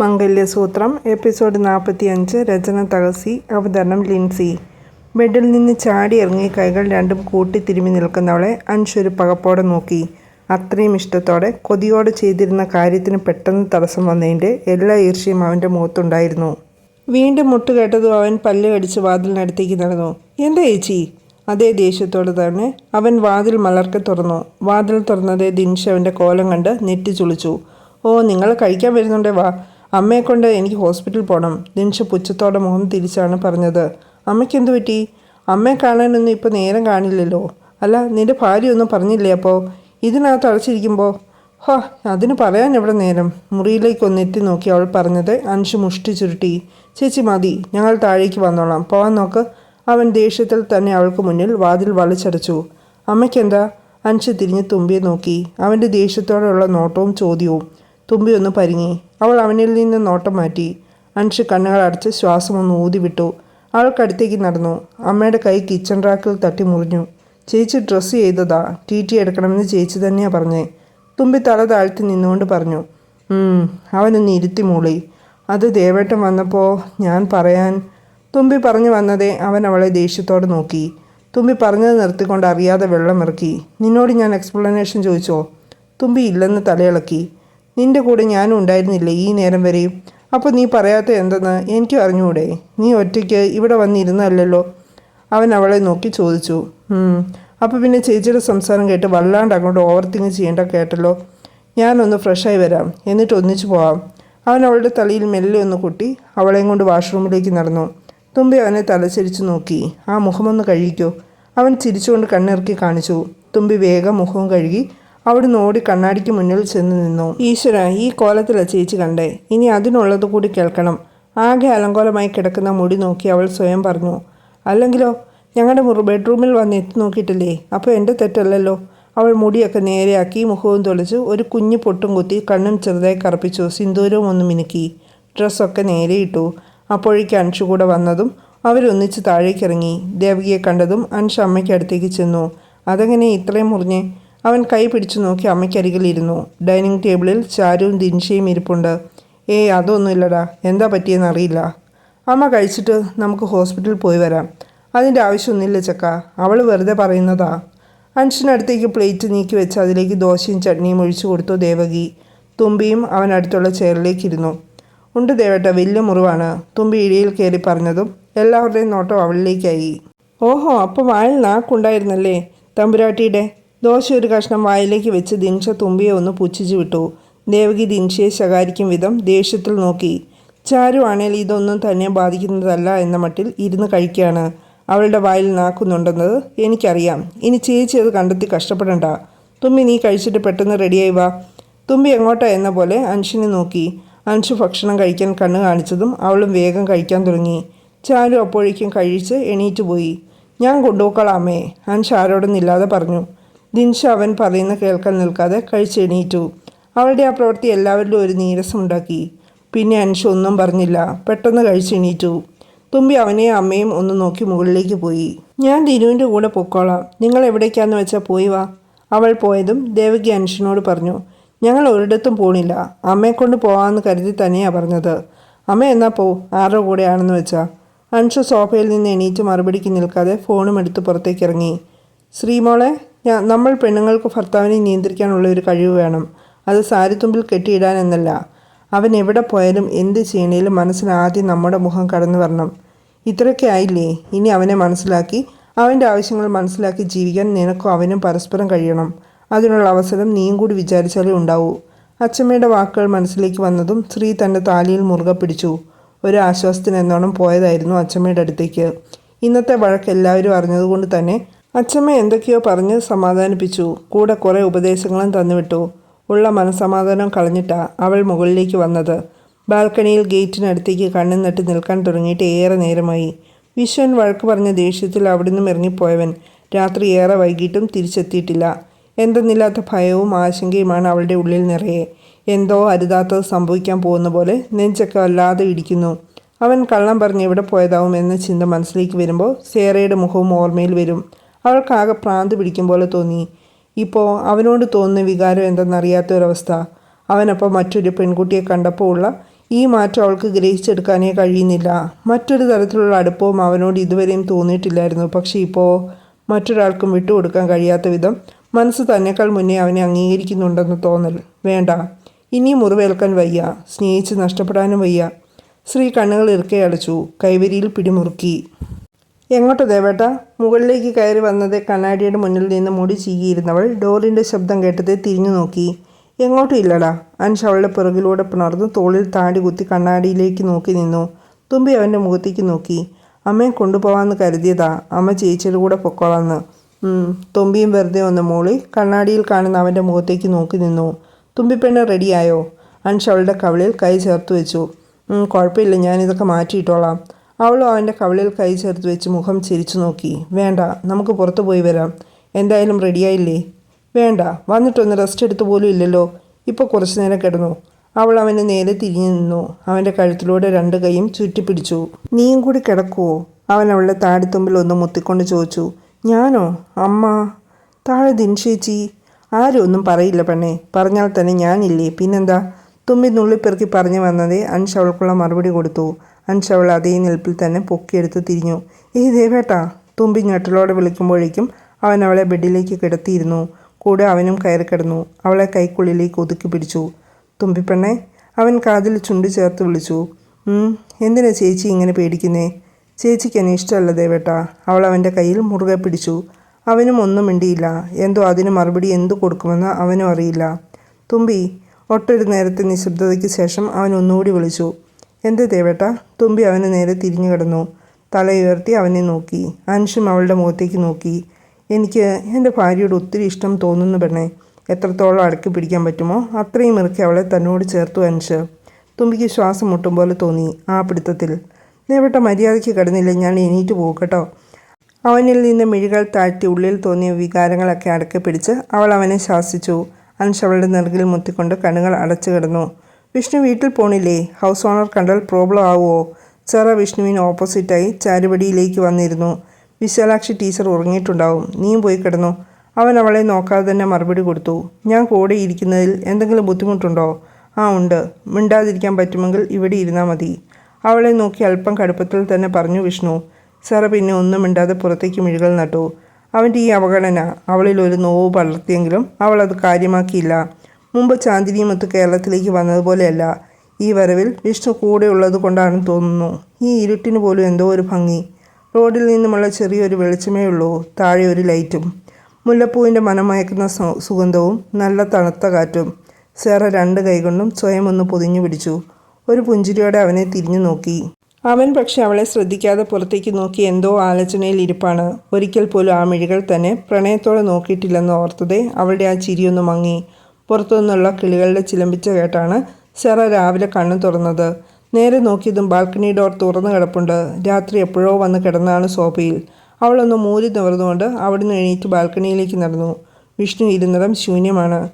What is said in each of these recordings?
മംഗല്യസൂത്രം episode നാൽപ്പത്തി അഞ്ച് രചന തകസി അവതരണം ലിൻസി. ബെഡിൽ നിന്ന് ചാടി ഇറങ്ങി കൈകൾ രണ്ടും കൂട്ടി തിരുമി നിൽക്കുന്നവളെ അൻഷൊരു പകപ്പോടെ നോക്കി. അത്രയും ഇഷ്ടത്തോടെ കൊതിയോടെ ചെയ്തിരുന്ന കാര്യത്തിന് പെട്ടെന്ന് തടസ്സം വന്നതിന്റെ എല്ലാ ഈർഷ്യയും അവന്റെ മുഖത്തുണ്ടായിരുന്നു. വീണ്ടും മുട്ട് കേട്ടതും അവൻ പല്ല് കടിച്ച് വാതിലിനടുത്തേക്ക് നടന്നു. എന്താ ചേച്ചി? അതേ ദേഷ്യത്തോടെ തന്നെ അവൻ വാതിൽ മലർക്കെ തുറന്നു. വാതിൽ തുറന്നതേ ദിൻഷ അവന്റെ കോലം കണ്ട് നെറ്റി ചുളിച്ചു. ഓ നിങ്ങൾ കഴിക്കാൻ വരുന്നുണ്ടേ വാ. അമ്മയെ കൊണ്ട് എനിക്ക് ഹോസ്പിറ്റലിൽ പോകണം ദിൻഷ പുച്ഛത്തോടെ മുഖം തിരിച്ചാണ് പറഞ്ഞത്. അമ്മയ്ക്ക് എന്തു പറ്റി? അമ്മയെ കാണാനൊന്നും ഇപ്പോൾ നേരം കാണില്ലല്ലോ. അല്ല നിന്റെ ഭാര്യ ഒന്നും പറഞ്ഞില്ലേ അപ്പോൾ ഇതിനകത്ത് അടച്ചിരിക്കുമ്പോൾ ഹാ അതിന് പറയാൻ എവിടെ നേരം? മുറിയിലേക്ക് ഒന്ന് എത്തി നോക്കി അവൾ പറഞ്ഞത് അൻഷു മുഷ്ടി ചുരുട്ടി. ചേച്ചി മതി ഞങ്ങൾ താഴേക്ക് വന്നോളാം. പോവാൻ നോക്ക്. അവൻ ദേഷ്യത്തിൽ തന്നെ അവൾക്ക് മുന്നിൽ വാതിൽ വളിച്ചടച്ചു അമ്മയ്ക്കെന്താ? അൻഷു തിരിഞ്ഞ് തുമ്പിയെ നോക്കി. അവന്റെ ദേഷ്യത്തോടെയുള്ള നോട്ടവും ചോദ്യവും. തുമ്പി ഒന്ന് പരിങ്ങി. അവൾ അവനിൽ നിന്ന് നോട്ടം മാറ്റി. അൻഷ് കണ്ണുകൾ അടച്ച് ശ്വാസം ഒന്ന് ഊതി വിട്ടു. അവൾക്കടുത്തേക്ക് നടന്നു. അമ്മയുടെ കൈ കിച്ചൺ റാക്കിൽ തട്ടി മുറിഞ്ഞു. ചേച്ചി ഡ്രസ്സ് ചെയ്തതാ. ടി ടി എടുക്കണമെന്ന് ചേച്ചി തന്നെയാ പറഞ്ഞേ. തുമ്പി തല താഴ്ത്തി നിന്നുകൊണ്ട് പറഞ്ഞു. "ഉം, അവനൊന്ന് ഇരുത്തി മൂളി. അത് ദേവേട്ടൻ വന്നപ്പോൾ ഞാൻ പറയാൻ തുമ്പി പറഞ്ഞു വന്നതേ അവൻ അവളെ ദേഷ്യത്തോടെ നോക്കി. തുമ്പി പറഞ്ഞത് നിർത്തിക്കൊണ്ട് അറിയാതെ വെള്ളം ഇറക്കി. നിന്നോട് ഞാൻ എക്സ്പ്ലനേഷൻ ചോദിച്ചോ? തുമ്പി ഇല്ലെന്ന് തലയിളക്കി. നിന്റെ കൂടെ ഞാനും ഉണ്ടായിരുന്നില്ല ഈ നേരം വരെയും അപ്പോൾ നീ പറയാത്ത എന്തെന്ന് എനിക്കും അറിഞ്ഞുകൂടെ നീ ഒറ്റയ്ക്ക് ഇവിടെ വന്നിരുന്നല്ലോ അവൻ അവളെ നോക്കി ചോദിച്ചു. അപ്പോൾ പിന്നെ ചേച്ചിയുടെ സംസാരം കേട്ട് വല്ലാണ്ട് അങ്ങോട്ട് ഓവർ തിങ്ക് ചെയ്യേണ്ട കേട്ടല്ലോ. ഞാനൊന്ന് ഫ്രഷായി വരാം. എന്നിട്ട് ഒന്നിച്ചു പോവാം. അവൻ അവളുടെ തലയിൽ മെല്ലെ ഒന്ന് കുട്ടി അവളെയും കൊണ്ട് വാഷ്റൂമിലേക്ക് നടന്നു. തുമ്പി അവനെ തലചരിച്ചു നോക്കി. ആ മുഖമൊന്ന് കഴുകിക്കോ. അവൻ ചിരിച്ചുകൊണ്ട് കണ്ണിറക്കി കാണിച്ചു. തുമ്പി വേഗം മുഖവും കഴുകി അവിടുന്ന് ഓടി കണ്ണാടിക്ക് മുന്നിൽ ചെന്ന് നിന്നു. ഈശ്വര ഈ കോലത്തില ചേച്ചി കണ്ടേ. ഇനി അതിനുള്ളത് കൂടി കേൾക്കണം. ആകെ അലങ്കോലമായി കിടക്കുന്ന മുടി നോക്കി അവൾ സ്വയം പറഞ്ഞു അല്ലെങ്കിലോ ഞങ്ങളുടെ മുറി ബെഡ്റൂമിൽ വന്ന് എത്തി നോക്കിയിട്ടില്ലേ? അപ്പോൾ എന്റെ തെറ്റല്ലല്ലോ. അവൾ മുടിയൊക്കെ നേരെയാക്കി മുഖവും തൊളിച്ച് ഒരു കുഞ്ഞു പൊട്ടും കുത്തി കണ്ണും ചെറുതായി കറുപ്പിച്ചു സിന്ദൂരവും ഒന്ന് മിനുക്കി ഡ്രസ്സൊക്കെ നേരെ ഇട്ടു. അപ്പോഴേക്ക് അൻഷു കൂടെ വന്നതും അവരൊന്നിച്ച് താഴേക്കിറങ്ങി. ദേവകിയെ കണ്ടതും അൻഷ് അമ്മയ്ക്ക് അടുത്തേക്ക് ചെന്നു. അതെങ്ങനെ ഇത്രയും മുറിഞ്ഞേ? അവൻ കൈ പിടിച്ചു നോക്കി അമ്മയ്ക്കരികിലിരുന്നു. ഡൈനിങ് ടേബിളിൽ ചാരുവും ദിൻഷയും ഇരിപ്പുണ്ട്. ഏയ് അതൊന്നുമില്ലടാ. എന്താ പറ്റിയെന്ന് അറിയില്ല. അമ്മ കഴിച്ചിട്ട് നമുക്ക് ഹോസ്പിറ്റലിൽ പോയി വരാം. അതിന്റെ ആവശ്യമൊന്നുമില്ല ചക്ക. അവൾ വെറുതെ പറയുന്നതാ. അൻഷിനടുത്തേക്ക് പ്ലേറ്റ് നീക്കി വെച്ച് അതിലേക്ക് ദോശയും ചട്നിയും ഒഴിച്ചു കൊടുത്തു ദേവകി. തുമ്പിയും അവൻ അടുത്തുള്ള ചെയറിലേക്ക് ഇരുന്നു. ഉണ്ട് ദേവേട്ട വലിയ മുറിവാണ്. തുമ്പി ഇടിയിൽ കയറി പറഞ്ഞതും എല്ലാവരുടെയും നോട്ടം അവളിലേക്കായി. ഓഹോ അപ്പോൾ വായിൽ നാക്കുണ്ടായിരുന്നല്ലേ? തമ്പുരാട്ടിയുടെ ദോശ ഒരു കഷ്ണം വായിലേക്ക് വെച്ച് ദിൻഷ തുമ്പിയെ ഒന്ന് പുച്ഛിച്ചു വിട്ടു. ദേവകി ദിൻഷയെ ശകാരിക്കും വിധം ദേഷ്യത്തിൽ നോക്കി. ചാരു ഇതൊന്നും തന്നെ ബാധിക്കുന്നതല്ല എന്ന മട്ടിൽ ഇരുന്ന് കഴിക്കുകയാണ്. അവളുടെ വായിൽ നാക്കുന്നുണ്ടെന്നത് എനിക്കറിയാം. ഇനി ചേച്ചി അത് കണ്ടെത്തി കഷ്ടപ്പെടണ്ട. തുമ്പി നീ കഴിച്ചിട്ട് പെട്ടെന്ന് റെഡിയായി വാ. തുമ്പി എങ്ങോട്ടാ എന്ന പോലെ അൻഷിനെ നോക്കി. അൻഷു ഭക്ഷണം കഴിക്കാൻ കണ്ണ് കാണിച്ചതും അവളും വേഗം കഴിക്കാൻ തുടങ്ങി. ചാരു അപ്പോഴേക്കും കഴിച്ച് എണീറ്റ് പോയി. ഞാൻ കൊണ്ടുപോക്കളാമേ അൻഷ് ആരോടൊന്നില്ലാതെ പറഞ്ഞു. ദിൻഷ അവൻ പറയുന്ന കേൾക്കാൻ നിൽക്കാതെ കഴിച്ചെണീറ്റു അവളുടെ ആ പ്രവൃത്തി എല്ലാവരിലും ഒരു നീരസമുണ്ടാക്കി പിന്നെ അൻഷ ഒന്നും പറഞ്ഞില്ല. പെട്ടെന്ന് കഴിച്ചെണീറ്റു തുമ്പി അവനെയും അമ്മയും ഒന്ന് നോക്കി മുകളിലേക്ക് പോയി. ഞാൻ ദിനുവിന്റെ കൂടെ പൊക്കോളാം. നിങ്ങൾ എവിടേക്കാന്ന് വെച്ചാൽ പോയി വാ. അവൾ പോയതും ദേവകി അൻഷിനോട് പറഞ്ഞു. ഞങ്ങൾ ഒരിടത്തും പോണില്ല. അമ്മയെ കൊണ്ട് പോകാമെന്ന് കരുതി തന്നെയാണ് പറഞ്ഞത്. അമ്മ എന്നാ പോ. ആരുടെ കൂടെയാണെന്ന് വെച്ചാൽ അൻഷു സോഫയിൽ നിന്ന് എണീറ്റ് മറുപടിക്ക് നിൽക്കാതെ ഫോണും എടുത്ത് പുറത്തേക്ക് ഇറങ്ങി. ശ്രീമോളെ നമ്മൾ പെണ്ണുങ്ങൾക്ക് ഭർത്താവിനെ നിയന്ത്രിക്കാനുള്ള ഒരു കഴിവ് വേണം. അത് സാരിത്തുമ്പിൽ കെട്ടിയിടാൻ എന്നല്ല. അവൻ എവിടെ പോയാലും എന്ത് ചെയ്യണേലും മനസ്സിനാദ്യം നമ്മുടെ മുഖം കടന്നു വരണം. ഇത്രയൊക്കെ ആയില്ലേ? ഇനി അവനെ മനസ്സിലാക്കി അവന്റെ ആവശ്യങ്ങൾ മനസ്സിലാക്കി ജീവിക്കാൻ നിനക്കും അവനും പരസ്പരം കഴിയണം. അതിനുള്ള അവസരം നീയും കൂടി വിചാരിച്ചാലേ ഉണ്ടാവൂ. അച്ചമ്മയുടെ വാക്കുകൾ മനസ്സിലേക്ക് വന്നതും സ്ത്രീ തന്റെ താലിയിൽ മുറുകെ പിടിച്ചു. ഒരു ആശ്വാസത്തിന് എന്നോണം പോയതായിരുന്നു അച്ചമ്മയുടെ അടുത്തേക്ക്. ഇന്നത്തെ വഴക്ക് എല്ലാവരും അറിഞ്ഞതുകൊണ്ട് തന്നെ അച്ചമ്മ എന്തൊക്കെയോ പറഞ്ഞ് സമാധാനിപ്പിച്ചു. കൂടെ കുറേ ഉപദേശങ്ങളും തന്നുവിട്ടു. ഉള്ള മനസമാധാനം കളഞ്ഞിട്ടാ അവൾ മുകളിലേക്ക് വന്നത്. ബാൽക്കണിയിൽ ഗേറ്റിനടുത്തേക്ക് കണ്ണു നട്ടി നിൽക്കാൻ തുടങ്ങിയിട്ട് ഏറെ നേരമായി. വിശ്വൻ വഴക്ക് പറഞ്ഞ ദേഷ്യത്തിൽ അവിടെ നിന്നും ഇറങ്ങിപ്പോയവൻ രാത്രി ഏറെ വൈകിട്ടും തിരിച്ചെത്തിയിട്ടില്ല. എന്തെന്നില്ലാത്ത ഭയവും ആശങ്കയുമാണ് അവളുടെ ഉള്ളിൽ നിറയെ. എന്തോ അരുതാത്തത് സംഭവിക്കാൻ പോകുന്ന പോലെ നെഞ്ചൊക്കെ വല്ലാതെ ഇടിക്കുന്നു. അവൻ കള്ളം പറഞ്ഞ് എവിടെ പോയതാവും എന്ന ചിന്ത മനസ്സിലേക്ക് വരുമ്പോൾ സേറയുടെ മുഖവും ഓർമ്മയിൽ വരും. അവൾക്കാകെ പ്രാന്ത് പിടിക്കും പോലെ തോന്നി. ഇപ്പോൾ അവനോട് തോന്നുന്ന വികാരം എന്തെന്നറിയാത്ത ഒരവസ്ഥ. അവനപ്പോൾ മറ്റൊരു പെൺകുട്ടിയെ കണ്ടപ്പോൾ ഉള്ള ഈ മാറ്റം അവൾക്ക് ഗ്രഹിച്ചെടുക്കാനേ കഴിയുന്നില്ല. മറ്റൊരു തരത്തിലുള്ള അടുപ്പവും അവനോട് ഇതുവരെയും തോന്നിയിട്ടില്ലായിരുന്നു. പക്ഷേ ഇപ്പോൾ മറ്റൊരാൾക്കും വിട്ടുകൊടുക്കാൻ കഴിയാത്ത വിധം മനസ്സ് തന്നെക്കാൾ മുന്നേ അവനെ അംഗീകരിക്കുന്നുണ്ടെന്ന് തോന്നൽ. വേണ്ട. ഇനി മുറിവേൽക്കാൻ വയ്യ. സ്നേഹിച്ച് നഷ്ടപ്പെടാനും വയ്യ. ശ്രീ കണ്ണുകൾ ഇറുക്കെ അടച്ചു. കൈവരിയിൽ പിടിമുറുക്കി. എങ്ങോട്ട് ദേവേട്ട? മുകളിലേക്ക് കയറി വന്നത് കണ്ണാടിയുടെ മുന്നിൽ നിന്ന് മുടി ചീകിയിരുന്നവൾ ഡോറിന്റെ ശബ്ദം കേട്ടത് തിരിഞ്ഞു നോക്കി. എങ്ങോട്ടും ഇല്ലടാ. അൻഷ് അവളുടെ പിറകിലൂടെ പിണർന്ന് തോളിൽ താടി കുത്തി കണ്ണാടിയിലേക്ക് നോക്കി നിന്നു. തുമ്പി അവന്റെ മുഖത്തേക്ക് നോക്കി. അമ്മയെ കൊണ്ടുപോകാമെന്ന് കരുതിയതാ. അമ്മ ചേച്ചിയുടെ കൂടെ പൊക്കോളാന്ന്. തുമ്പിയും വെറുതെ ഒന്ന് മൂളി കണ്ണാടിയിൽ കാണുന്ന അവന്റെ മുഖത്തേക്ക് നോക്കി നിന്നു. തുമ്പി തുമ്പിപ്പെണ്ണ് റെഡിയായോ? അൻഷ് അവളുടെ കവിളിൽ കൈ ചേർത്ത് വെച്ചു. "ഉം, കുഴപ്പമില്ല ഞാനിതൊക്കെ മാറ്റിയിട്ടോളാം. അവളും അവന്റെ കവിളിൽ കൈ ചേർത്ത് വെച്ച് മുഖം ചിരിച്ചു നോക്കി. വേണ്ട നമുക്ക് പുറത്തു പോയി വരാം. എന്തായാലും റെഡിയായില്ലേ വേണ്ട വന്നിട്ടൊന്ന് റെസ്റ്റ് എടുത്തു പോലും ഇല്ലല്ലോ. ഇപ്പോൾ കുറച്ച് നേരം കിടന്നു. അവൾ അവനെ നേരെ തിരിഞ്ഞു നിന്നു. അവന്റെ കഴുത്തിലൂടെ രണ്ട് കൈയും ചുറ്റിപ്പിടിച്ചു. നീയും കൂടി കിടക്കുവോ? അവൻ അവളുടെ താടിത്തുമ്പിൽ ഒന്ന് മുത്തിക്കൊണ്ട് ചോദിച്ചു. ഞാനോ? അമ്മ? താഴെ ദിൻഷേച്ചി ആരും ഒന്നും പറയില്ല പെണ്ണേ. പറഞ്ഞാൽ തന്നെ ഞാനില്ലേ. പിന്നെന്താ? തുമ്പി നുള്ളിപ്പെറുക്കി പറഞ്ഞു വന്നതേ അൻഷ് അവൾക്കുള്ള മറുപടി കൊടുത്തു. അൻഷ് അവൾ അതേ നിൽപ്പിൽ തന്നെ പൊക്കിയെടുത്ത് തിരിഞ്ഞു. ഏയ് ദേവേട്ടാ തുമ്പി ഞെട്ടലോടെ വിളിക്കുമ്പോഴേക്കും അവൻ അവളെ ബെഡിലേക്ക് കിടത്തിയിരുന്നു. കൂടെ അവനും കയറി കിടന്നു. അവളെ കൈക്കുള്ളിലേക്ക് ഒതുക്കി പിടിച്ചു. തുമ്പിപ്പെണ്ണെ അവൻ കാതിൽ ചുണ്ടു ചേർത്ത് വിളിച്ചു. "ഉം, എന്തിനാ ചേച്ചി ഇങ്ങനെ പേടിക്കുന്നേ? ചേച്ചിക്ക് എന്നെ ഇഷ്ടമല്ല ദേവേട്ടാ അവൾ അവന്റെ കയ്യിൽ മുറുകെ പിടിച്ചു. അവനും ഒന്നും മിണ്ടിയില്ല. എന്തോ അതിന് മറുപടി എന്തു കൊടുക്കുമെന്ന് അവനും അറിയില്ല. തുമ്പി ഒട്ടൊരു നേരത്തെ നിശബ്ദതയ്ക്ക് ശേഷം അവൻ ഒന്നുകൂടി വിളിച്ചു. എന്ത് ദേവേട്ട തുമ്പി അവന് നേരെ തിരിഞ്ഞു കിടന്നു. തലയുയർത്തി അവനെ നോക്കി. അൻഷും അവളുടെ മുഖത്തേക്ക് നോക്കി. എനിക്ക് എന്റെ ഭാര്യയോട് ഒത്തിരി ഇഷ്ടം തോന്നുന്നു പെണ്ണെ. എത്രത്തോളം അടക്കി പിടിക്കാൻ പറ്റുമോ അത്രയും ഇറക്കി അവളെ തന്നോട് ചേർത്തു അൻഷ്. തുമ്പിക്ക് ശ്വാസം മുട്ടും പോലെ തോന്നി ആ പിടുത്തത്തിൽ. ദേവട്ട മര്യാദയ്ക്ക് കിടന്നില്ല? ഞാൻ എണീറ്റ് പോകട്ടോ അവനിൽ നിന്ന് മിഴികൾ താഴ്ത്തി ഉള്ളിൽ തോന്നിയ വികാരങ്ങളൊക്കെ അടക്കി പിടിച്ച് അവൾ അവനെ ശാസിച്ചു. അൻഷ് അവളുടെ നെറുകിൽ മുത്തിക്കൊണ്ട് കണ്ണുകൾ അടച്ചു കിടന്നു. വിഷ്ണു വീട്ടിൽ പോണില്ലേ? ഹൗസ് ഓണർ കണ്ടാൽ പ്രോബ്ലം ആവുമോ ചെറ വിഷ്ണുവിന് ഓപ്പോസിറ്റായി ചാരുപടിയിലേക്ക് വന്നിരുന്നു. വിശാലാക്ഷി ടീച്ചർ ഉറങ്ങിയിട്ടുണ്ടാവും. നീയും പോയി കിടന്നു. അവൻ അവളെ നോക്കാതെ തന്നെ മറുപടി കൊടുത്തു. ഞാൻ കൂടെ ഇരിക്കുന്നതിൽ എന്തെങ്കിലും ബുദ്ധിമുട്ടുണ്ടോ? ആ ഉണ്ട്. മിണ്ടാതിരിക്കാൻ പറ്റുമെങ്കിൽ ഇവിടെ ഇരുന്നാൽ മതി. അവളെ നോക്കി അല്പം കടുപ്പത്തിൽ തന്നെ പറഞ്ഞു വിഷ്ണു. സാറ പിന്നെ ഒന്നും മിണ്ടാതെ പുറത്തേക്ക് മിഴികൾ നട്ടു. അവന്റെ ഈ അവഗണന അവളിൽ ഒരു നോവ് പടർത്തിയെങ്കിലും അവൾ അത് കാര്യമാക്കിയില്ല. മുമ്പ് ചാന്ദിനിയുമൊത്ത് കേരളത്തിലേക്ക് വന്നതുപോലെയല്ല. ഈ വരവിൽ വിഷ്ണു കൂടെ ഉള്ളത് കൊണ്ടാണെന്ന് തോന്നുന്നു. ഈ ഇരുട്ടിന് പോലും എന്തോ ഒരു ഭംഗി. റോഡിൽ നിന്നുമുള്ള ചെറിയൊരു വെളിച്ചമേ ഉള്ളൂ. താഴെ ഒരു ലൈറ്റും. മുല്ലപ്പൂവിന്റെ മനമയക്കുന്ന സുഗന്ധവും നല്ല തണുത്ത കാറ്റും. സേറ രണ്ട് കൈകൊണ്ടും സ്വയം ഒന്ന് പൊതിഞ്ഞു പിടിച്ചു. ഒരു പുഞ്ചിരിയോടെ അവനെ തിരിഞ്ഞു നോക്കി. അവൻ പക്ഷെ അവളെ ശ്രദ്ധിക്കാതെ പുറത്തേക്ക് നോക്കി എന്തോ ആലോചനയിൽ ഇരിപ്പാണ്. ഒരിക്കൽ പോലും ആ മിഴികൾ തന്നെ പ്രണയത്തോടെ നോക്കിയിട്ടില്ലെന്ന് ഓർത്തതേ അവളുടെ ആ ചിരിയൊന്ന് മങ്ങി. പുറത്തുനിന്നുള്ള കിളികളുടെ ചിലമ്പിച്ച കേട്ടാണ് സെറ രാവിലെ കണ്ണു തുറന്നത്. നേരെ നോക്കിയതും ബാൽക്കണി ഡോർ തുറന്നു കിടപ്പുണ്ട്. രാത്രി എപ്പോഴോ വന്ന് കിടന്നാണ് സോഫയിൽ. അവളൊന്ന് മൂരി നിവർന്നുകൊണ്ട് അവിടുന്ന് എണീറ്റ് ബാൽക്കണിയിലേക്ക് നടന്നു. വിഷ്ണു ഇരുന്നിടം ശൂന്യമാണ്.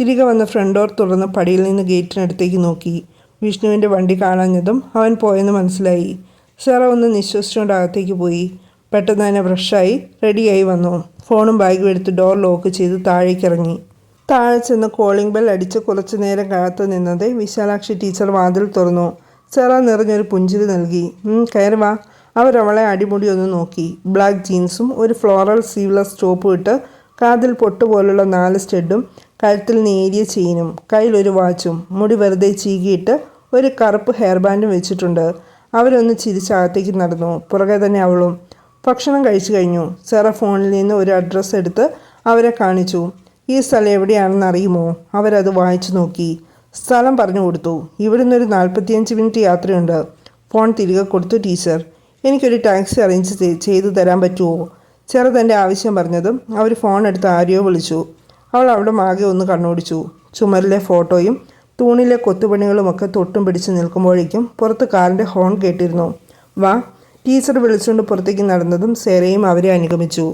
തിരികെ വന്ന ഫ്രണ്ട് ഡോർ തുറന്ന് പടിയിൽ നിന്ന് ഗേറ്റിനടുത്തേക്ക് നോക്കി. വിഷ്ണുവിന്റെ വണ്ടി കാണാഞ്ഞതും അവൻ പോയെന്ന് മനസ്സിലായി. സെറ ഒന്ന് നിശ്വസിച്ചുകൊണ്ട് അകത്തേക്ക് പോയി. പെട്ടെന്ന് തന്നെ ഫ്രഷായി റെഡിയായി വന്നു. ഫോണും ബാഗും എടുത്ത് ഡോർ ലോക്ക് ചെയ്ത് താഴേക്ക് ഇറങ്ങി താഴെ ചെന്ന് കോളിംഗ് ബെൽ അടിച്ച് കുറച്ചു നേരം കാത്തു നിന്നത് വിശാലാക്ഷി ടീച്ചർ വാതിൽ തുറന്നു. ചെറ നിറഞ്ഞൊരു പുഞ്ചിരി നൽകി. "ഉം, കയറി വാ. അവരവളെ അടിമുടി ഒന്ന് നോക്കി. ബ്ലാക്ക് ജീൻസും ഒരു ഫ്ലോറൽ സീവ്ലെസ് ടോപ്പും ഇട്ട് കാതിൽ പൊട്ടുപോലുള്ള നാല് സ്റ്റെഡും കഴുത്തിൽ നേരിയ ചെയിനും കയ്യിലൊരു വാച്ചും മുടി വെറുതെ ചീകിയിട്ട് ഒരു കറുപ്പ് ഹെയർ ബാൻഡും വെച്ചിട്ടുണ്ട്. അവരൊന്ന് ചിരിച്ചകത്തേക്ക് നടന്നു. പുറകെ തന്നെ അവളും. ഭക്ഷണം കഴിച്ചു കഴിഞ്ഞു. സെറ ഫോണിൽ നിന്ന് ഒരു അഡ്രസ്സ് എടുത്ത് അവരെ കാണിച്ചു. ഈ സ്ഥലം എവിടെയാണെന്ന് അറിയുമോ? അവരത് വായിച്ചു നോക്കി. സ്ഥലം പറഞ്ഞു കൊടുത്തു. ഇവിടുന്ന് ഒരു നാൽപ്പത്തിയഞ്ച് മിനിറ്റ് യാത്രയുണ്ട്. ഫോൺ തിരികെ കൊടുത്തു ടീച്ചർ. എനിക്കൊരു ടാക്സി അറേഞ്ച് ചെയ്തു തരാൻ പറ്റുമോ? ചെറുതന്റെ ആവശ്യം പറഞ്ഞതും അവർ ഫോൺ എടുത്ത് ആരെയോ വിളിച്ചു. അവൾ അവിടെ മാകെ ഒന്ന് കണ്ണോടിച്ചു. ചുമരിലെ ഫോട്ടോയും തൂണിലെ കൊത്തുപണികളുമൊക്കെ തൊട്ടും പിടിച്ച് നിൽക്കുമ്പോഴേക്കും പുറത്ത് കാറിന്റെ ഹോൺ കേട്ടിരുന്നു. വാ ടീച്ചർ വിളിച്ചുകൊണ്ട് പുറത്തേക്ക് നടന്നതും സേരയും അവരെ അനുഗമിച്ചു.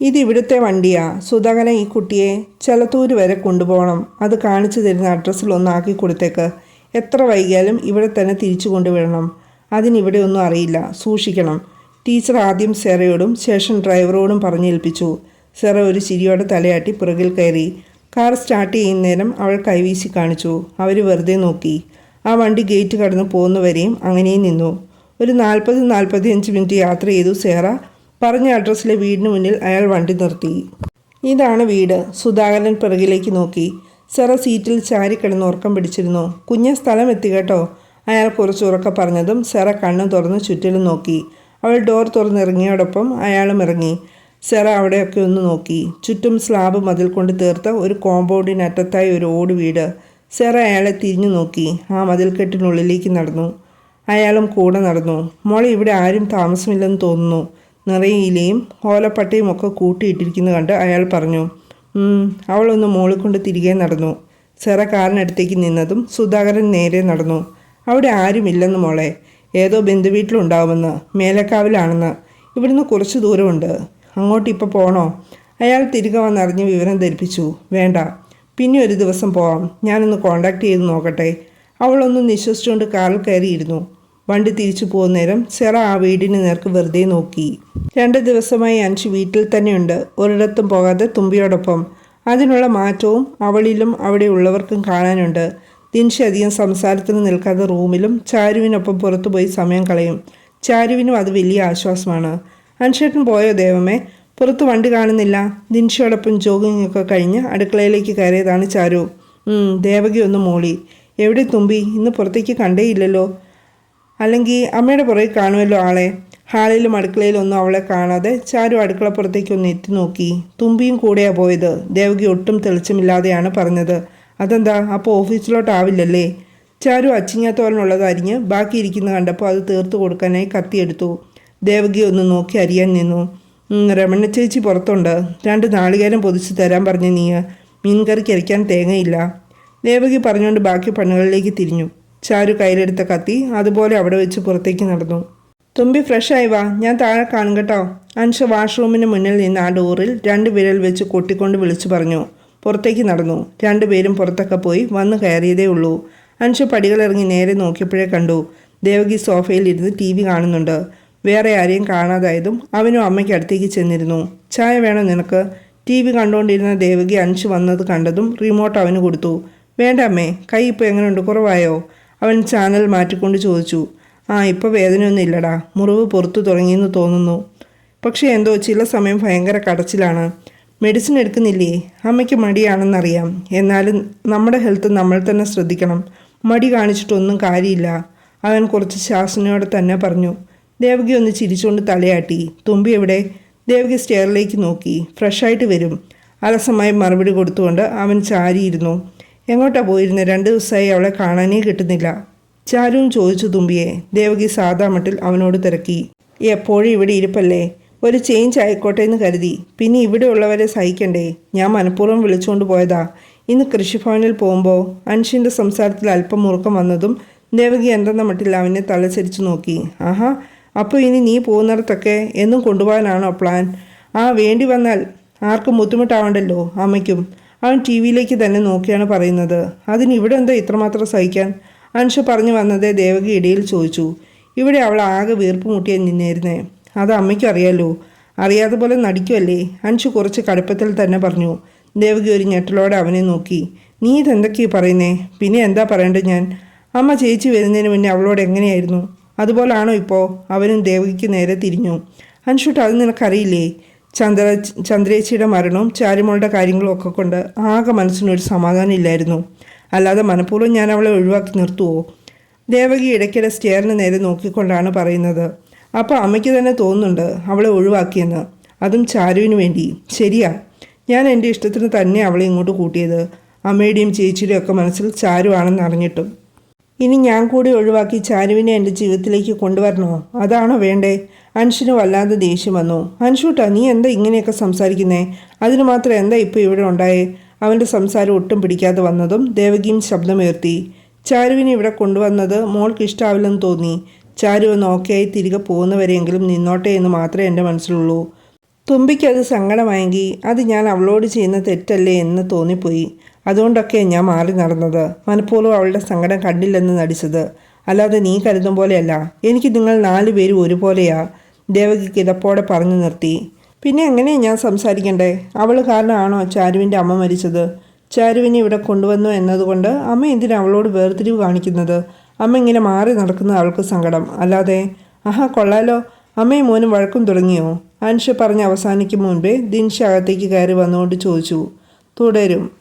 ഇത് ഇവിടുത്തെ വണ്ടിയാ. സുധാകരൻ ഈ കുട്ടിയെ ചെലത്തൂര് വരെ കൊണ്ടുപോകണം. അത് കാണിച്ചു തരുന്ന അഡ്രസ്സിൽ ഒന്നാക്കി കൊടുത്തേക്ക്. എത്ര വൈകിയാലും ഇവിടെ തന്നെ തിരിച്ചു കൊണ്ടുവിടണം അതിനിവിടെ ഒന്നും അറിയില്ല. സൂക്ഷിക്കണം. ടീച്ചർ ആദ്യം സെറയോടും ശേഷം ഡ്രൈവറോടും പറഞ്ഞേൽപ്പിച്ചു സെറ ഒരു ചിരിയോടെ തലയാട്ടി പുറകിൽ കയറി. കാർ സ്റ്റാർട്ട് ചെയ്യുന്നേരം അവൾ കൈവീശി കാണിച്ചു. അവർ വെറുതെ നോക്കി. ആ വണ്ടി ഗേറ്റ് കടന്ന് പോകുന്നവരെയും അങ്ങനെയും നിന്നു. ഒരു നാൽപ്പത് നാൽപ്പത്തിയഞ്ച് മിനിറ്റ് യാത്ര ചെയ്തു സേറ പറഞ്ഞ അഡ്രസ്സിലെ വീടിന് മുന്നിൽ അയാൾ വണ്ടി നിർത്തി. ഇതാണ് വീട്. സുധാകരൻ പിറകിലേക്ക് നോക്കി. സെറ സീറ്റിൽ ചാരിക്കിടന്ന് ഉറക്കം പിടിച്ചിരുന്നു. കുഞ്ഞ സ്ഥലം എത്തി കേട്ടോ. അയാൾ കുറച്ച് ഉറക്കം പറഞ്ഞതും സെറ കണ്ണു തുറന്ന് ചുറ്റിലും നോക്കി. അവൾ ഡോർ തുറന്നിറങ്ങിയോടൊപ്പം അയാളും ഇറങ്ങി. സെറ അവിടെയൊക്കെ ഒന്ന് നോക്കി. ചുറ്റും സ്ലാബ് മതിൽ കൊണ്ട് തീർത്ത ഒരു കോമ്പൗണ്ടിനറ്റത്തായി ഒരു ഓട് വീട്. സെറ അയാളെ തിരിഞ്ഞു നോക്കി. ആ മതിൽക്കെട്ടിനുള്ളിലേക്ക് നടന്നു. അയാളും കൂടെ നടന്നു. മോളെ ഇവിടെ ആരും താമസമില്ലെന്ന് തോന്നുന്നു. നിറയെ ഇലയും ഓലപ്പട്ടയും ഒക്കെ കൂട്ടിയിട്ടിരിക്കുന്നു കണ്ട് അയാൾ പറഞ്ഞു. അവളൊന്ന് മോളിൽ കൊണ്ട് തിരികെ നടന്നു. സെറ കാറിനടുത്തേക്ക് നിന്നതും സുധാകരൻ നേരെ നടന്നു. അവിടെ ആരുമില്ലെന്ന് മോളെ. ഏതോ ബന്ധുവീട്ടിലുണ്ടാവുമെന്ന് മേലക്കാവിലാണെന്ന്. ഇവിടുന്ന് കുറച്ച് ദൂരമുണ്ട്. അങ്ങോട്ട് ഇപ്പോൾ പോണോ? അയാൾ തിരികെ വന്നറിഞ്ഞ് വിവരം ധരിപ്പിച്ചു. വേണ്ട. പിന്നെ ഒരു ദിവസം പോവാം. ഞാനൊന്ന് കോണ്ടാക്ട് ചെയ്ത് നോക്കട്ടെ. അവളൊന്ന് നിശ്വസിച്ചുകൊണ്ട് കാറിൽ കയറിയിരുന്നു. വണ്ടി തിരിച്ചു പോകുന്ന നേരം സെറ ആ വീടിന് നേർക്ക് വെറുതെ നോക്കി. രണ്ട് ദിവസമായി അൻഷു വീട്ടിൽ തന്നെയുണ്ട്. ഒരിടത്തും പോകാതെ തുമ്പിയോടൊപ്പം. അതിനുള്ള മാറ്റവും അവളിലും അവിടെ ഉള്ളവർക്കും കാണാനുണ്ട്. ദിൻഷ അധികം സംസാരത്തിന് നിൽക്കാതെ റൂമിലും ചാരുവിനൊപ്പം പുറത്തുപോയി സമയം കളയും. ചാരുവിനും അത് വലിയ ആശ്വാസമാണ്. അൻഷേട്ടൻ പോയോ ദേവമേ? പുറത്ത് വണ്ടി കാണുന്നില്ല. ദിൻഷയോടൊപ്പം ജോഗിംഗ് ഒക്കെ കഴിഞ്ഞ് അടുക്കളയിലേക്ക് കയറിയതാണ് ചാരു. ദേവകി ഒന്ന് മോളി. എവിടെ തുമ്പി? ഇന്ന് പുറത്തേക്ക് കണ്ടേയില്ലല്ലോ. അല്ലെങ്കിൽ അമ്മയുടെ പുറകെ കാണുമല്ലോ ആളെ. ഹാളിലും അടുക്കളയിലും ഒന്നും അവളെ കാണാതെ ചാരു അടുക്കളപ്പുറത്തേക്കൊന്ന് എത്തി നോക്കി. തുമ്പിയും കൂടെയാ പോയത്. ദേവകി ഒട്ടും തെളിച്ചമില്ലാതെയാണ് പറഞ്ഞത്. അതെന്താ? അപ്പോൾ ഓഫീസിലോട്ടാവില്ലല്ലേ? ചാരു അച്ചിങ്ങാത്തോരനുള്ളത് അരിഞ്ഞ് ബാക്കി ഇരിക്കുന്ന കണ്ടപ്പോൾ അത് തീർത്ത് കൊടുക്കാനായി കത്തിയെടുത്തു. ദേവകി ഒന്ന് നോക്കി അരിയാൻ നിന്നു. "ഉം, രമണ ചേച്ചി പുറത്തുണ്ട്. രണ്ട് നാളികേരം പൊതിച്ച് തരാൻ പറഞ്ഞ് നീ മീൻകറിക്ക് അരയ്ക്കാൻ തേങ്ങയില്ല. ദേവകി പറഞ്ഞുകൊണ്ട് ബാക്കി പണികളിലേക്ക് തിരിഞ്ഞു. ചാരു കയ്യിലെടുത്ത കത്തി അതുപോലെ അവിടെ വെച്ച് പുറത്തേക്ക് നടന്നു. തുമ്പി ഫ്രഷ് ആയി വാ ഞാൻ താഴെ കാണും കേട്ടോ. അൻഷ വാഷ്റൂമിന് മുന്നിൽ നിന്ന് ആ ഡോറിൽ രണ്ട് വിരൽ വെച്ച് കൊട്ടിക്കൊണ്ട് വിളിച്ചു പറഞ്ഞു. പുറത്തേക്ക് നടന്നു. രണ്ടുപേരും പുറത്തൊക്കെ പോയി വന്ന് കയറിയതേ ഉള്ളൂ. അൻഷ പടികളിറങ്ങി നേരെ നോക്കിയപ്പോഴേ കണ്ടു. ദേവകി സോഫയിൽ ഇരുന്ന് ടി വി കാണുന്നുണ്ട്. വേറെ ആരെയും കാണാതായതും അവനും അമ്മയ്ക്ക് അടുത്തേക്ക് ചെന്നിരുന്നു. ചായ വേണോ നിനക്ക്? ടി വി കണ്ടുകൊണ്ടിരുന്ന ദേവകി അൻഷ് വന്നത് കണ്ടതും റിമോട്ട് അവന് കൊടുത്തു. വേണ്ട അമ്മേ കൈ ഇപ്പോൾ എങ്ങനെയുണ്ട് കുറവായോ? അവൻ ചാനൽ മാറ്റിക്കൊണ്ട് ചോദിച്ചു ആ ഇപ്പോൾ വേദനയൊന്നുമില്ലടാ മുറിവ് പുറത്തു തുടങ്ങിയെന്ന് തോന്നുന്നു. പക്ഷേ എന്തോ ചില സമയം ഭയങ്കര കടച്ചിലാണ്. മെഡിസിൻ എടുക്കുന്നില്ലേ? അമ്മയ്ക്ക് മടിയാണെന്നറിയാം. എന്നാലും നമ്മുടെ ഹെൽത്ത് നമ്മൾ തന്നെ ശ്രദ്ധിക്കണം. മടി കാണിച്ചിട്ടൊന്നും കാര്യമില്ല. അവൻ കുറച്ച് ശാസനയോടെ തന്നെ പറഞ്ഞു ദേവകി ഒന്ന് ചിരിച്ചുകൊണ്ട് തലയാട്ടി. തുമ്പി എവിടെ? ദേവകി സ്റ്റെയറിലേക്ക് നോക്കി. ഫ്രഷായിട്ട് വരും. അലസമായി മറുപടി കൊടുത്തുകൊണ്ട് അവൻ ചാരിയിരുന്നു. എങ്ങോട്ടാ പോയിരുന്നത് രണ്ട് ദിവസമായി അവളെ കാണാനേ കിട്ടുന്നില്ല. ചാരുവും ചോദിച്ചു തുമ്പിയെ ദേവകി സാധാമട്ടിൽ അവനോട് തിരക്കി. എപ്പോഴും ഇവിടെ ഇരിപ്പല്ലേ? ഒരു ചേഞ്ച് ആയിക്കോട്ടെ എന്ന് കരുതി. പിന്നെ ഇവിടെ ഉള്ളവരെ സഹിക്കണ്ടേ? ഞാൻ മനഃപൂർവം വിളിച്ചുകൊണ്ട് പോയതാ. ഇന്ന് കൃഷിഭവനിൽ പോകുമ്പോൾ അൻഷിന്റെ സംസാരത്തിൽ അല്പം മുറുക്കം വന്നതും ദേവകി എന്തെന്ന മട്ടിൽ അവനെ തലചരിച്ചു നോക്കി. ആഹാ അപ്പോൾ ഇനി നീ പോകുന്നിടത്തൊക്കെ എന്നും കൊണ്ടുപോകാനാണോ പ്ലാൻ? ആ വേണ്ടി വന്നാൽ ആർക്കും ബുദ്ധിമുട്ടാവണ്ടല്ലോ അമ്മയ്ക്കും. അവൻ ടി വിയിലേക്ക് തന്നെ നോക്കിയാണ് പറയുന്നത്. അതിന് ഇവിടെ എന്താ ഇത്രമാത്രം സഹിക്കാൻ? അൻഷ പറഞ്ഞു വന്നത് ദേവകി ഇടയിൽ ചോദിച്ചു. ഇവിടെ അവൾ ആകെ വീർപ്പ് മുട്ടിയ നിന്നേരുന്നേ അത് അമ്മയ്ക്കും അറിയാലോ. അറിയാതെ പോലെ നടിക്കുമല്ലേ അൻഷു കുറച്ച് കടുപ്പത്തിൽ തന്നെ പറഞ്ഞു. ദേവകി ഒരു ഞെട്ടലോടെ അവനെ നോക്കി. നീ ഇതെന്തൊക്കെയാ പറയുന്നേ? പിന്നെ എന്താ പറയേണ്ടത് ഞാൻ? അമ്മ ചേച്ചി വരുന്നതിന് മുന്നേ അവളോട് എങ്ങനെയായിരുന്നു? അതുപോലാണോ ഇപ്പോൾ അവനും ദേവകിക്ക് നേരെ തിരിഞ്ഞു. അൻഷുട്ട് അത് നിനക്കറിയില്ലേ? ചന്ദ്ര ചന്ദ്രേച്ചിയുടെ മരണവും ചാരിമോളുടെ കാര്യങ്ങളും ഒക്കെ കൊണ്ട് ആകെ മനസ്സിനൊരു സമാധാനം ഇല്ലായിരുന്നു. അല്ലാതെ മനഃപൂർവം ഞാൻ അവളെ ഒഴിവാക്കി നിർത്തുവോ? ദേവകി ഇടയ്ക്കിടെ സ്റ്റെയറിന് നേരെ നോക്കിക്കൊണ്ടാണ് പറയുന്നത്. അപ്പോൾ അമ്മയ്ക്ക് തന്നെ തോന്നുന്നുണ്ട് അവളെ ഒഴിവാക്കിയെന്ന്. അതും ചാരുവിന് വേണ്ടി. ശരിയാ. ഞാൻ എന്റെ ഇഷ്ടത്തിന് തന്നെ അവളെ ഇങ്ങോട്ട് കൂട്ടിയത്. അമ്മയുടെയും ചേച്ചിയുടെയും ഒക്കെ മനസ്സിൽ ചാരുവാണെന്ന് അറിഞ്ഞിട്ടും. ഇനി ഞാൻ കൂടി ഒഴിവാക്കി ചാരുവിനെ എന്റെ ജീവിതത്തിലേക്ക് കൊണ്ടുവരണോ? അതാണോ വേണ്ടേ? അൻഷിന് വല്ലാതെ ദേഷ്യം വന്നു. അൻഷൂട്ടാ നീ എന്താ ഇങ്ങനെയൊക്കെ സംസാരിക്കുന്നേ? അതിന് മാത്രം എന്താ ഇപ്പോൾ ഇവിടെ ഉണ്ടായേ? അവന്റെ സംസാരം ഒട്ടും പിടിക്കാതെ വന്നതും ദേവകിയും ശബ്ദമുയർത്തി. ചാരുവിനെ ഇവിടെ കൊണ്ടുവന്നത് മോൾക്ക് ഇഷ്ടാവില്ലെന്ന് തോന്നി. ചാരു ഒന്ന് ഓക്കെയായി തിരികെ പോകുന്നവരെയെങ്കിലും നിന്നോട്ടെ എന്ന് മാത്രമേ എന്റെ മനസ്സിലുള്ളൂ. തുമ്പിക്ക് അത് സങ്കടമായെങ്കിൽ അത് ഞാൻ അവളോട് ചെയ്യുന്ന തെറ്റല്ലേ എന്ന് തോന്നിപ്പോയി. അതുകൊണ്ടൊക്കെ ഞാൻ മാറി നടന്നത്. മനഃപൂർവം അവളുടെ സങ്കടം കണ്ടില്ലെന്ന് നടിച്ചത്. അല്ലാതെ നീ കരുതും പോലെയല്ല. എനിക്ക് നിങ്ങൾ നാലു പേരും ഒരുപോലെയാ. ദേവകി കിതപ്പോടെ പറഞ്ഞു നിർത്തി. പിന്നെ എങ്ങനെയാണ് ഞാൻ സംസാരിക്കണ്ടേ? അവൾ കാരണമാണോ ചാരുവിന്റെ അമ്മ മരിച്ചത്? ചാരുവിനെ ഇവിടെ കൊണ്ടുവന്നു എന്നതുകൊണ്ട് അമ്മ എന്തിനാ അവളോട് വേർതിരിവ് കാണിക്കുന്നത്? അമ്മ ഇങ്ങനെ മാറി നടക്കുന്ന അവൾക്ക് സങ്കടം. അല്ലാതെ ആഹാ കൊള്ളാലോ. അമ്മയും മോനും വഴക്കും തുടങ്ങിയോ? അൻഷ പറഞ്ഞ് അവസാനിക്കും മുൻപേ ദിൻഷ അകത്തേക്ക് കയറി വന്നുകൊണ്ട് ചോദിച്ചു. തുടരും.